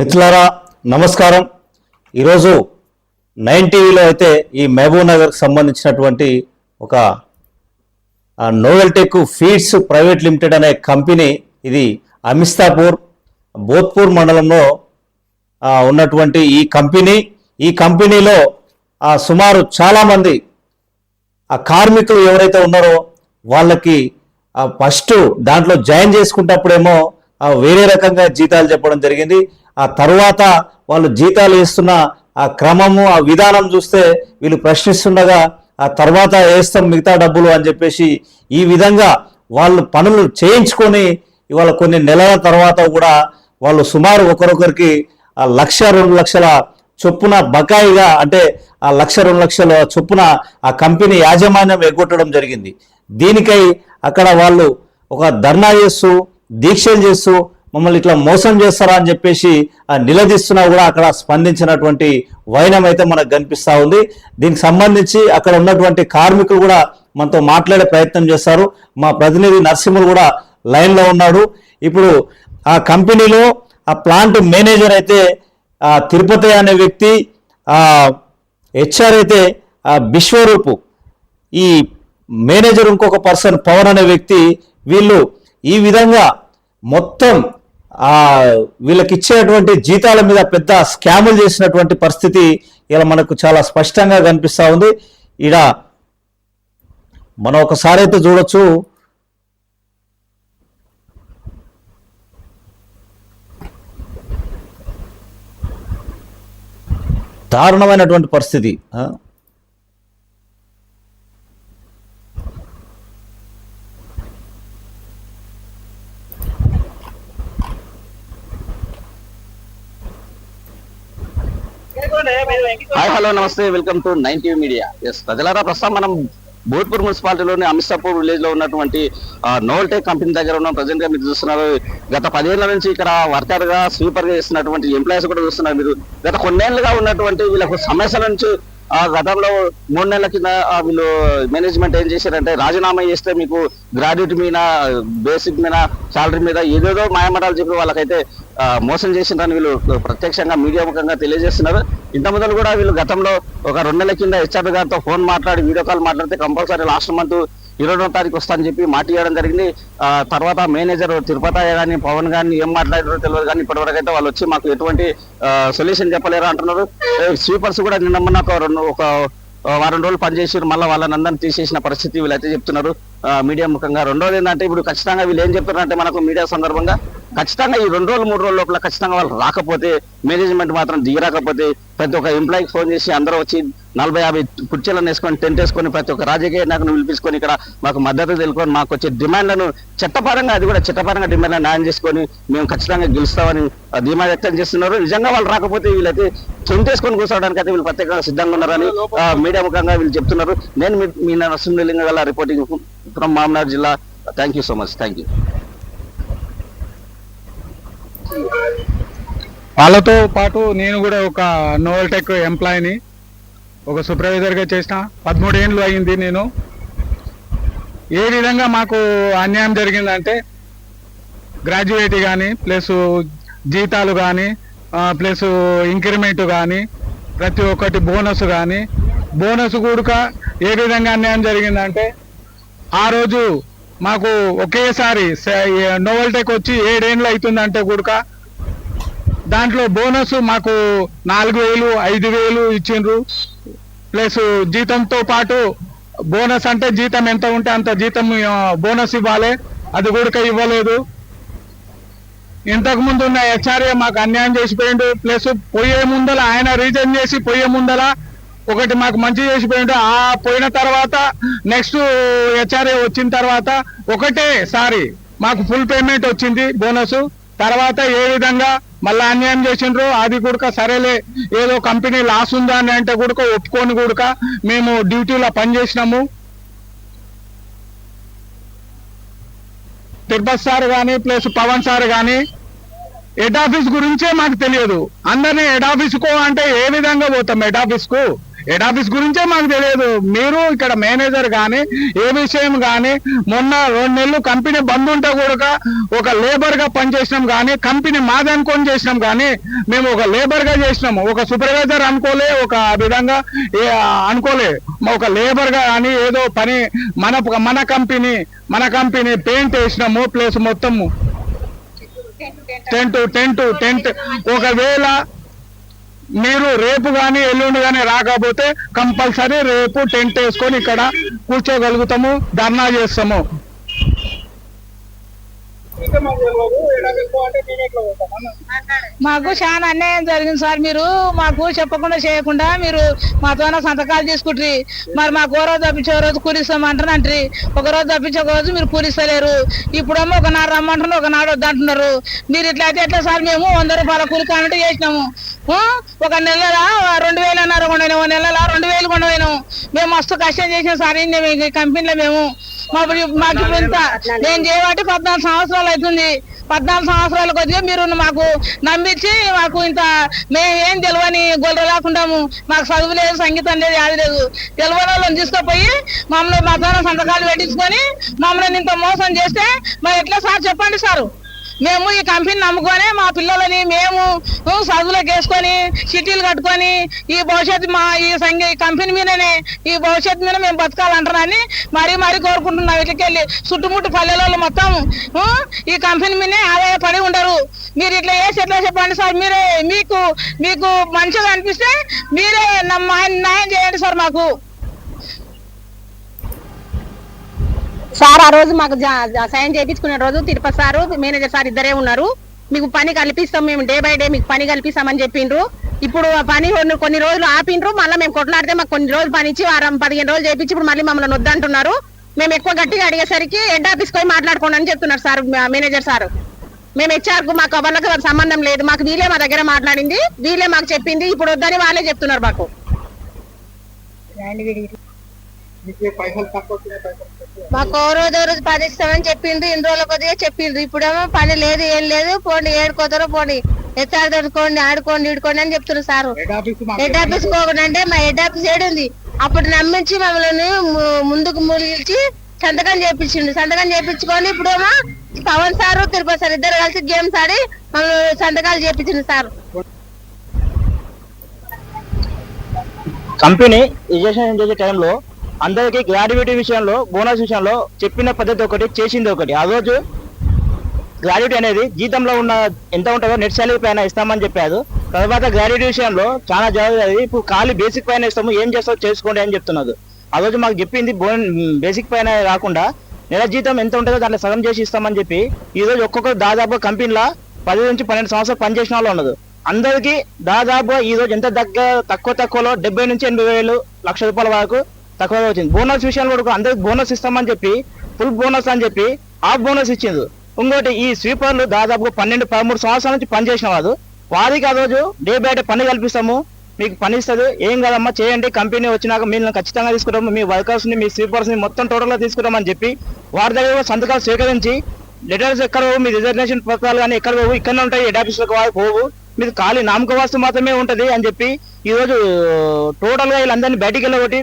మిత్రులారా నమస్కారం. ఈరోజు నైన్ టీవీలో అయితే ఈ మహబూబ్ నగర్కి సంబంధించినటువంటి ఒక నోవెల్టెక్ ఫీడ్స్ ప్రైవేట్ లిమిటెడ్ అనే కంపెనీ ఇది అమిస్తాపూర్ బోధ్పూర్ మండలంలో ఉన్నటువంటి ఈ కంపెనీ. ఈ కంపెనీలో సుమారు చాలామంది ఆ కార్మికులు ఎవరైతే ఉన్నారో వాళ్ళకి ఫస్ట్ దాంట్లో జాయిన్ చేసుకుంటప్పుడేమో వేరే రకంగా జీతాలు చెప్పడం జరిగింది. ఆ తర్వాత వాళ్ళు జీతాలు ఇస్తున్న ఆ క్రమము ఆ విధానం చూస్తే వీళ్ళు ప్రశ్నిస్తుండగా ఆ తర్వాత వేస్తాం మిగతా డబ్బులు అని చెప్పేసి ఈ విధంగా వాళ్ళు పనులు చేయించుకొని ఇవాళ కొన్ని నెలల తర్వాత కూడా వాళ్ళు సుమారు ఒకరొకరికి ఆ లక్ష రెండు లక్షల చొప్పున బకాయిగా అంటే ఆ లక్ష రెండు లక్షల చొప్పున ఆ కంపెనీ యాజమాన్యం ఎగ్గొట్టడం జరిగింది. దీనికై అక్కడ వాళ్ళు ఒక ధర్నా చేస్తూ దీక్షలు చేస్తూ మమ్మల్ని ఇట్లా మోసం చేస్తారా అని చెప్పేసి ఆ నిలదీస్తున్నా కూడా అక్కడ స్పందించినటువంటి వైనం అయితే మనకు కనిపిస్తూ ఉంది. దీనికి సంబంధించి అక్కడ ఉన్నటువంటి కార్మికులు కూడా మనతో మాట్లాడే ప్రయత్నం చేస్తారు. మా ప్రతినిధి నరసింహులు కూడా లైన్లో ఉన్నాడు. ఇప్పుడు ఆ కంపెనీలో ఆ ప్లాంట్ మేనేజర్ అయితే తిరుపతి అనే వ్యక్తి హెచ్ఆర్ అయితే విశ్వరూపు. ఈ మేనేజర్ ఇంకొక పర్సన్ పవన్ అనే వ్యక్తి వీళ్ళు ఈ విధంగా మొత్తం ఆ వీళ్ళకి ఇచ్చేటువంటి జీతాల మీద పెద్ద స్కాములు చేసినటువంటి పరిస్థితి ఇలా మనకు చాలా స్పష్టంగా కనిపిస్తూ ఉంది. ఈడ మనం ఒకసారి అయితే చూడొచ్చు. దారుణమైనటువంటి పరిస్థితి ఆ? Hi hello namaste welcome to nine TV media. Yes ప్రజలారా ప్రస్తుతం మనం భోజ్పూర్ మున్సిపాలిటీలోని అమిషాపూర్ విలేజ్లో ఉన్నటువంటి నోల్టెక్ కంపెనీ దగ్గర ఉన్న. ప్రజెంట్గా మీరు చూస్తున్నారు గత పదిహేనుల నుంచి ఇక్కడ వర్కర్గా స్వీపర్గా చేస్తున్నటువంటి ఎంప్లాయీస్ కూడా చూస్తున్నారు మీరు. గత కొన్నేళ్ళుగా ఉన్నటువంటి వీళ్ళకు సమస్యల నుంచి ఆ గతంలో మూడు నెలల కింద వీళ్ళు మేనేజ్మెంట్ ఏం చేశారంటే రాజీనామా చేస్తే మీకు గ్రాడ్యుయేట్ మీద బేసిక్ మీద సాలరీ మీద ఏదేదో మాయమటాలు చెప్పి వాళ్ళకైతే మోసం చేసిందని వీళ్ళు ప్రత్యక్షంగా మీడియా ముఖంగా తెలియజేస్తున్నారు. ఇంత మొదలు కూడా వీళ్ళు గతంలో ఒక రెండు నెలల కింద హెచ్ఆర్ గారితో ఫోన్ మాట్లాడి వీడియో కాల్ మాట్లాడితే కంపల్సరీ లాస్ట్ మంత్ ఇరవై తారీఖు వస్తానని చెప్పి మాట ఇవ్వడం జరిగింది. ఆ తర్వాత మేనేజర్ తిరుపతి కానీ పవన్ గారిని ఏం మాట్లాడారో తెలియదు కానీ ఇప్పటివరకు అయితే వాళ్ళు వచ్చి మాకు ఎటువంటి సొల్యూషన్ చెప్పలేరు అంటున్నారు. స్వీపర్స్ కూడా నిన్న మొన్న ఒక రెండు ఒక వారం రోజులు పనిచేసి మళ్ళీ వాళ్ళని అందరిని తీసేసిన పరిస్థితి వీళ్ళైతే చెప్తున్నారు. మీడియా ముఖంగా. రెండోది ఏంటంటే ఇప్పుడు ఖచ్చితంగా వీళ్ళు ఏం చెప్తున్నారంటే మనకు మీడియా సందర్భంగా ఖచ్చితంగా ఈ రెండు రోజులు మూడు రోజుల లోపల ఖచ్చితంగా వాళ్ళు రాకపోతే మేనేజ్మెంట్ మాత్రం దిగరాకపోతే ప్రతి ఒక్క ఎంప్లాయీకి ఫోన్ చేసి అందరూ వచ్చి నలభై యాభై కుర్చీలను వేసుకొని టెంట్ వేసుకొని ప్రతి ఒక్క రాజకీయ నాయకుని పిలిపించుకొని ఇక్కడ మాకు మద్దతు తెలుసుకొని మాకు వచ్చే డిమాండ్లను చట్టపరంగా అది కూడా చట్టపరంగా డిమాండ్లను న్యాయం చేసుకొని మేము ఖచ్చితంగా గెలుస్తామని ధీమా వ్యక్తం చేస్తున్నారు. నిజంగా వాళ్ళు రాకపోతే వీళ్ళైతే టెంట్ వేసుకొని కూర్చోవడానికి అయితే వీళ్ళు ప్రత్యేకంగా సిద్ధంగా ఉన్నారని మీడియా ముఖంగా వీళ్ళు చెప్తున్నారు. నేను మీ- నరసింహలింగ గల రిపోర్టింగ్ ఫ్రమ్ మామనార్ జిల్లా. Thank you so much. Thank వాళ్ళతో పాటు నేను కూడా ఒక నోవల్టెక్ ఎంప్లాయీని ఒక సూపర్వైజర్గా చేసిన. పదమూడు ఏళ్ళు అయింది నేను. ఏ విధంగా మాకు అన్యాయం జరిగిందంటే గ్రాడ్యుయేట్ కానీ ప్లస్ జీతాలు కానీ ప్లస్ ఇంక్రిమెంట్ కానీ ప్రతి ఒక్కటి బోనస్ కానీ బోనస్ కూడక ఏ విధంగా అన్యాయం జరిగిందంటే ఆ రోజు మాకు ఒకేసారి నోవల్టెక్ వచ్చి ఏడేళ్ళు అవుతుందంటే కూడక దాంట్లో బోనస్ మాకు నాలుగు వేలు ఐదు వేలు ఇచ్చిండ్రు. ప్లస్ జీతంతో పాటు బోనస్ అంటే జీతం ఎంత ఉంటే అంత జీతం బోనస్ ఇవ్వాలి. అది కూడా ఇవ్వలేదు. ఇంతకు ముందు ఉన్న హెచ్ఆర్ఏ మాకు అన్యాయం చేసిపోయిండు. ప్లస్ పోయే ముందల ఆయన రీజన్ చేసి పోయే ముందల ఒకటి మాకు మంచి చేసిపోయిండు. ఆ పోయిన తర్వాత నెక్స్ట్ హెచ్ఆర్ఏ వచ్చిన తర్వాత ఒకటే సారి మాకు ఫుల్ పేమెంట్ వచ్చింది బోనస్. తర్వాత ఏ విధంగా మళ్ళీ అన్యాయం చేసిండ్రు అది కూడా సరేలే ఏదో కంపెనీ లాస్ ఉందా అని అంటే కూడా ఒప్పుకొని కూడా మేము డ్యూటీలో పనిచేసినాము. తిరుపతి సార్ కానీ ప్లస్ పవన్ సార్ కానీ హెడ్ ఆఫీస్ గురించే మాకు తెలియదు. అందరినీ హెడ్ ఆఫీస్కు అంటే ఏ విధంగా పోతాం హెడ్ ఆఫీస్కు? హెడ్ ఆఫీస్ గురించే మాకు తెలియదు. మీరు ఇక్కడ మేనేజర్ కానీ ఏ విషయం కానీ మొన్న రెండు నెలలు కంపెనీ బంద్ ఉంటే కూడా ఒక లేబర్గా పనిచేసినాం కానీ కంపెనీ మాది అనుకొని చేసినాం కానీ మేము ఒక లేబర్గా చేసినాము ఒక సూపర్వైజర్ అనుకోలే ఒక విధంగా అనుకోలే. ఒక లేబర్గా కానీ ఏదో పని మన మన కంపెనీ మన కంపెనీ పెయింట్ వేసినాము ప్లస్ మొత్తము. టెంట్ టెంట్ టెంట్ ఒకవేళ మీరు రేపు కానీ ఎల్లుండి కానీ రాకపోతే కంపల్సరీ రేపు టెంట్ వేసుకొని ఇక్కడ కూర్చోగలుగుతాము ధర్నా చేస్తాము. మాకు చాలా అన్యాయం జరిగింది సార్. మీరు మాకు చెప్పకుండా చేయకుండా మీరు మాతో సంతకాలు తీసుకుంటారు మరి మాకు ఓ రోజు తప్పించి ఓ రోజు కూలిస్తామంటారు అంటారు. ఒక రోజు తప్పించి ఒక రోజు మీరు కూలిస్తలేరు ఇప్పుడేమో ఒక నాడు రమ్మంటారు ఒక నాడు వద్దంటున్నారు. మీరు ఇట్లా అయితే ఎట్లా సార్ మేము వంద రూపాయల కూలి కానట్టు చేసినాము. ఒక నెలలా రెండు వేలు అన్నారు కొండ ఒక నెలలా రెండు వేలు కొండ మేము మస్తు కష్టం చేసాం సార్. మేము కంపెనీలో మేము మా మాకు ఇంత నేను చేయబట్టి పద్నాలుగు సంవత్సరాలు అవుతుంది. పద్నాలుగు సంవత్సరాల కొద్దిగా మీరు మాకు నమ్మించి మాకు ఇంత మేము ఏం తెలియని గొల్ల లేకుండాము మాకు చదువు లేదు సంగీతం లేదు యాది లేదు. తెలియని వాళ్ళని తీసుకుపోయి మమ్మల్ని మధ్యాహ్నం సంతకాలు పెట్టించుకొని మమ్మల్ని ఇంత మోసం చేస్తే మరి ఎట్లా సార్? చెప్పండి సారు. మేము ఈ కంపెనీ నమ్ముకొని మా పిల్లలని మేము ఉ, చదువులకు వేసుకొని సిటీలు కట్టుకొని ఈ భవిష్యత్తు మా ఈ సంఘ ఈ కంపెనీ మీదనే ఈ భవిష్యత్తు మీద మేము బతకాలంటారని మరీ మరీ కోరుకుంటున్నాం. వీటికెళ్ళి చుట్టుముట్టు పల్లెలలో మొత్తం ఈ కంపెనీ మీదనే ఆదాయపడి ఉండరు. మీరు ఇట్లా వేసి ఎట్లా చెప్పండి సార్? మీరే మీకు మీకు మంచిగా అనిపిస్తే మీరే నమ్మ న్యాయం చేయండి సార్ మాకు. సార్ ఆ రోజు మాకు సైన్ చేయించుకునే రోజు తిరుపతి సారు మేనేజర్ సార్ ఇద్దరే ఉన్నారు. మీకు పని కల్పిస్తాం మేము డే బై డే మీకు పని కల్పిస్తామని చెప్పిండ్రు. ఇప్పుడు ఆ పని కొన్ని- కొన్ని రోజులు ఆపిండ్రు మళ్ళీ మేము కొట్లాడితే మాకు కొన్ని రోజులు పని ఇచ్చి వారం పదిహేను రోజులు చేయించి ఇప్పుడు మళ్ళీ మమ్మల్ని వద్దంటున్నారు. మేము ఎక్కువ గట్టిగా అడిగేసరికి హెడ్ ఆఫీస్ పోయి మాట్లాడుకోండి అని చెప్తున్నారు సార్ మా మేనేజర్ సార్. మేము హెచ్ఆర్కు మాకు వాళ్ళకి సంబంధం లేదు. మాకు వీలే మా దగ్గర మాట్లాడింది వీళ్ళే మాకు చెప్పింది ఇప్పుడు వద్దని వాళ్ళే చెప్తున్నారు మాకు. మాకు ఓ రోజు ఓ రోజు పని ఇస్తామని చెప్పిండ్రు ఇన్ని రోజుల కొద్దిగా చెప్పిండ్రు. ఇప్పుడేమో పని లేదు ఏం లేదు. పోండి ఏడుకోతారో పోండి. ఎత్తాడు తడుకోండి ఆడుకోండి ఈడుకోండి అని చెప్తున్నారు సారు. హెడ్ ఆఫీస్ పోకుండా అంటే మా హెడ్ ఆఫీస్ ఏడు ఉంది. అప్పుడు నమ్మించి మమ్మల్ని ముందుకు ములిచి సంతకం చేపించిండు. సంతకం చేపించుకొని ఇప్పుడేమో పవన్ సారు తిరుపతి సార్ ఇద్దరు కలిసి గేమ్స్ ఆడి మమ్మల్ని సంతకాలు చేపించిండు సార్. కంపెనీ రిజిస్ట్రేషన్ చేసే టైంలో అందరికీ గ్రాడ్యుయేటీ విషయంలో బోనస్ విషయంలో చెప్పిన పద్ధతి ఒకటి చేసింది ఒకటి. ఆ రోజు గ్రాడ్యుయేటీ అనేది జీతంలో ఉన్న ఎంత ఉంటుందో నెట్ సాలరీ పైన ఇస్తామని చెప్పారు. తర్వాత గ్రాడ్యుయేటీ విషయంలో చాలా జరుగుతుంది ఇప్పుడు ఖాళీ బేసిక్ పైన ఇస్తాము ఏం చేస్తావు చేసుకోండి అని చెప్తున్నారు. ఆ రోజు మాకు చెప్పింది బోన్ బేసిక్ పైన కాకుండా నెల జీతం ఎంత ఉంటుందో దాంట్లో సగం చేసి ఇస్తామని చెప్పి ఈ రోజు ఒక్కొక్కరు దాదాపు కంపెనీలో పది నుంచి పన్నెండు సంవత్సరాలు పనిచేసిన వాళ్ళు ఉన్నది అందరికీ దాదాపు ఈ రోజు ఎంత దగ్గర తక్కువ తక్కువలో డెబ్బై నుంచి ఎనభై వేలు లక్ష రూపాయల వరకు తక్కువ వచ్చింది. బోనస్ విషయంలో కూడా అందరికి బోనస్ ఇస్తామని చెప్పి ఫుల్ బోనస్ అని చెప్పి హాఫ్ బోనస్ ఇచ్చింది ఇంకోటి ఈ స్వీపర్లు దాదాపు పన్నెండు పదమూడు సంవత్సరాల నుంచి పనిచేసిన వారు వారికి ఆ రోజు డే బై డే పని కల్పిస్తాము. మీకు పని ఇస్తుంది. ఏం కాదమ్మా చేయండి. కంపెనీ వచ్చినాక మేము ఖచ్చితంగా తీసుకుంటాము. మీ వర్కర్స్ని మీ స్వీపర్స్ని మొత్తం టోటల్గా తీసుకురామని తీసుకుంటామని చెప్పి వారి దగ్గర కూడా సంతకాలు స్వీకరించి లెటర్స్ ఎక్కడ పోవు? మీ రిజర్వేషన్ పత్రాలు కానీ ఎక్కడ పోవు? ఇక్కడనే ఉంటాయి. హెడ్ ఆఫీసులకు పోవు. మీరు ఖాళీ నామక వాస్తు మాత్రమే ఉంటుంది అని చెప్పి ఈరోజు టోటల్గా వీళ్ళందరినీ బయటికి వెళ్ళగొట్టి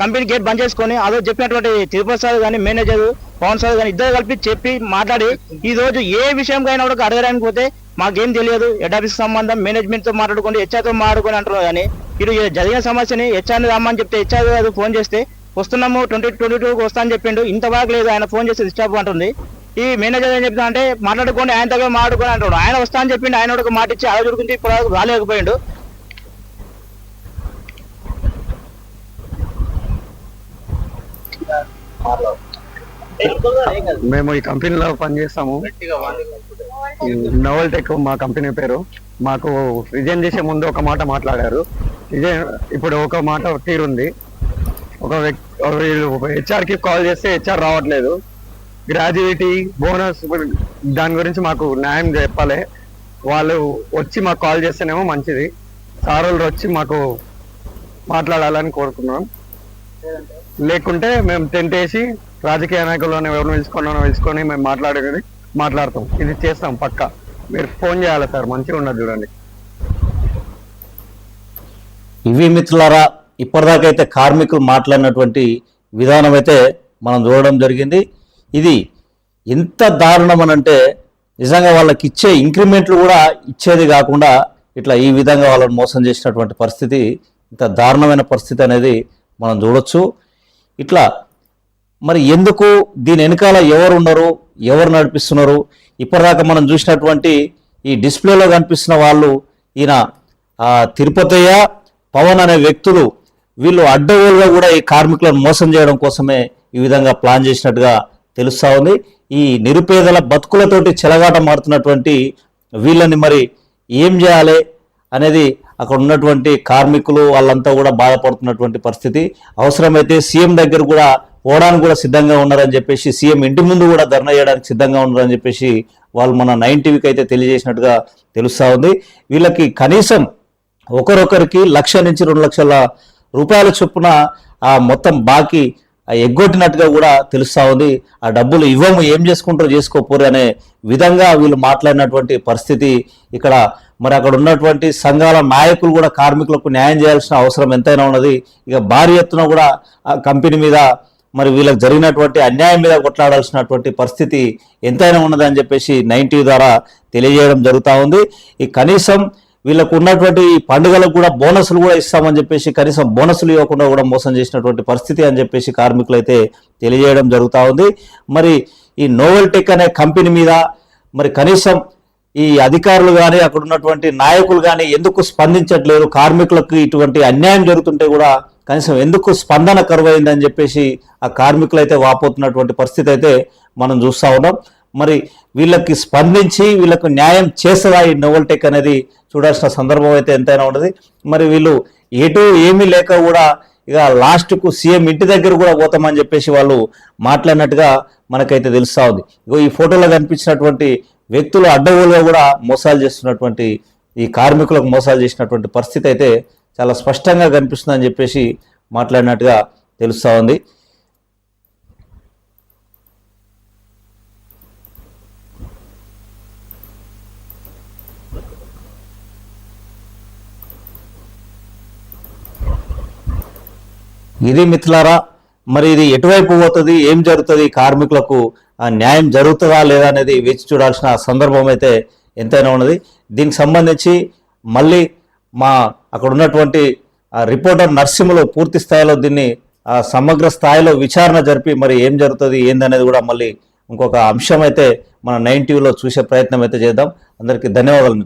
కంపెనీ గేట్ బంద్ చేసుకొని అదో చెప్పినటువంటి తిరుపతి సార్ కానీ మేనేజర్ పవన్ సార్ కానీ ఇద్దరు కలిపి చెప్పి మాట్లాడి ఈ రోజు ఏ విషయం అయినా కూడా అడగడానికి పోతే మాకేం తెలియదు. హెడ్ ఆఫీస్ సంబంధం మేనేజ్మెంట్తో మాట్లాడుకోండి హెచ్ఆర్తో మాట్లాడుకొని అంటారు కానీ ఇటు జరిగిన సమస్యని హెచ్ఆర్ రమ్మని చెప్తే హెచ్ఆర్ గారు ఫోన్ చేస్తే వస్తున్నాము ట్వంటీ ట్వంటీ టూ వస్తా అని చెప్పిండు. ఇంతవరకు లేదు ఆయన ఫోన్ చేసి డిస్టర్బ్ అంటుంది. ఈ మేనేజర్ ఏం చెప్తా అంటే మాట్లాడుకోండి ఆయన దగ్గర మాట్లాడుకొని అంటాడు ఆయన వస్తా అని చెప్పిండు ఆయన ఒక మాట ఇచ్చి ఆ రోజు గురించి ఇప్పుడు రాలేకపోయిండు. మేము ఈ కంపెనీలో పనిచేస్తాము. నోవల్ టెక్ మా కంపెనీ పేరు. మాకు రిజైన్ చేసే ముందు ఒక మాట మాట్లాడారు. రిజైన్ ఇప్పుడు ఒక మాట తీరుంది. ఒక వ్యక్తి హెచ్ఆర్కి కాల్ చేస్తే హెచ్ఆర్ రావట్లేదు. గ్రాడ్యుయేటీ బోనస్ దాని గురించి మాకు న్యాయం చెప్పాలి. వాళ్ళు వచ్చి మాకు కాల్ చేస్తేనేమో మంచిది. సార్ వచ్చి మాకు మాట్లాడాలని కోరుకున్నాం. లేకుంటే మేము టెంట్ వేసి రాజకీయ నాయకులను ఎవరిని పిలుచుకున్నానో పిలుచుకొని మేము మాట్లాడేది మాట్లాడతాం. ఇది చేస్తాం పక్క. మీరు ఫోన్ చేయాలి సార్ మంచిగా ఉన్నది చూడండి. ఇవి మిత్రులారా అయితే కార్మికులు మాట్లాడినటువంటి విధానం అయితే మనం చూడడం జరిగింది. ఇది ఎంత దారుణం అని అంటే నిజంగా వాళ్ళకి ఇచ్చే ఇంక్రిమెంట్లు కూడా ఇచ్చేది కాకుండా ఇట్లా ఈ విధంగా వాళ్ళని మోసం చేసినటువంటి పరిస్థితి ఇంత దారుణమైన పరిస్థితి అనేది మనం చూడొచ్చు. ఇట్లా మరి ఎందుకు దీని వెనకాల ఎవరు ఉన్నారు ఎవరు నడిపిస్తున్నారు? ఇప్పటిదాకా మనం చూసినటువంటి ఈ డిస్ప్లేలో కనిపిస్తున్న వాళ్ళు ఈయన తిరుపతయ్య పవన్ అనే వ్యక్తులు వీళ్ళు అడ్డగోలుగా కూడా ఈ కార్మికులను మోసం చేయడం కోసమే ఈ విధంగా ప్లాన్ చేసినట్టుగా తెలుస్తూ ఉంది. ఈ నిరుపేదల బతుకులతోటి చెలగాట మారుతున్నటువంటి వీళ్ళని మరి ఏం చేయాలి అనేది అక్కడ ఉన్నటువంటి కార్మికులు వాళ్ళంతా కూడా బాధపడుతున్నటువంటి పరిస్థితి. అవసరమైతే సీఎం దగ్గర కూడా పోవడానికి కూడా సిద్ధంగా ఉన్నారని చెప్పేసి సీఎం ఇంటి ముందు కూడా ధర్నా చేయడానికి సిద్ధంగా ఉన్నారని చెప్పేసి వాళ్ళు మన నైన్ టీవీకి అయితే తెలియజేసినట్టుగా తెలుస్తా ఉంది. వీళ్ళకి కనీసం ఒకరొకరికి లక్ష నుంచి రెండు లక్షల రూపాయల చొప్పున ఆ మొత్తం బాకీ ఎగ్గొట్టినట్టుగా కూడా తెలుస్తా ఉంది. ఆ డబ్బులు ఇవ్వము ఏం చేసుకుంటారో చేసుకోపోరు అనే విధంగా వీళ్ళు మాట్లాడినటువంటి పరిస్థితి ఇక్కడ మరి అక్కడ ఉన్నటువంటి సంఘాల నాయకులు కూడా కార్మికులకు న్యాయం చేయాల్సిన అవసరం ఎంతైనా ఉన్నది. ఇక భారీ ఎత్తున కూడా ఆ కంపెనీ మీద మరి వీళ్ళకి జరిగినటువంటి అన్యాయం మీద కొట్లాడాల్సినటువంటి పరిస్థితి ఎంతైనా ఉన్నది అని చెప్పేసి నైన్టీ ద్వారా తెలియజేయడం జరుగుతూ ఉంది. ఈ కనీసం వీళ్ళకు ఉన్నటువంటి ఈ పండుగలకు కూడా బోనస్లు కూడా ఇస్తామని చెప్పేసి కనీసం బోనస్లు ఇవ్వకుండా కూడా మోసం చేసినటువంటి పరిస్థితి అని చెప్పేసి కార్మికులు అయితే తెలియజేయడం జరుగుతూ ఉంది. మరి ఈ నోవెల్ టెక్ అనే కంపెనీ మీద మరి కనీసం ఈ అధికారులు కానీ అక్కడ ఉన్నటువంటి నాయకులు కానీ ఎందుకు స్పందించట్లేరు? కార్మికులకు ఇటువంటి అన్యాయం జరుగుతుంటే కూడా కనీసం ఎందుకు స్పందన కరువైందని చెప్పేసి ఆ కార్మికులు అయితే వాపోతున్నటువంటి పరిస్థితి అయితే మనం చూస్తూ ఉన్నాం. మరి వీళ్ళకి స్పందించి వీళ్ళకు న్యాయం చేస్తుందా ఈ నోవల్టెక్ అనేది చూడాల్సిన సందర్భం అయితే ఎంతైనా ఉండదు మరి వీళ్ళు ఎటు ఏమీ లేక కూడా ఇక లాస్ట్కు సీఎం ఇంటి దగ్గర కూడా పోతామని చెప్పేసి వాళ్ళు మాట్లాడినట్టుగా మనకైతే తెలుస్తూ ఉంది. ఇగో ఈ ఫోటోలో కనిపించినటువంటి వ్యక్తులు అడ్డగోలుగా కూడా మోసాలు చేస్తున్నటువంటి ఈ కార్మికులకు మోసాలు చేసినటువంటి పరిస్థితి అయితే చాలా స్పష్టంగా కనిపిస్తుందని చెప్పేసి మాట్లాడినట్టుగా తెలుస్తూ ఉంది. ఇది మిత్రులారా మరి ఇది ఎటువైపు పోతుంది ఏం జరుగుతుంది కార్మికులకు ఆ న్యాయం జరుగుతుందా లేదా అనేది వేచి చూడాల్సిన సందర్భం అయితే ఎంతైనా ఉన్నది. దీనికి సంబంధించి మళ్ళీ మా అక్కడ ఉన్నటువంటి రిపోర్టర్ నరసింహలు పూర్తి స్థాయిలో దీన్ని ఆ సమగ్ర స్థాయిలో విచారణ జరిపి మరి ఏం జరుగుతుంది ఏందనేది కూడా మళ్ళీ ఇంకొక అంశం అయితే మన నైన్ టీవీలో చూసే ప్రయత్నం అయితే చేద్దాం. అందరికీ ధన్యవాదాలు.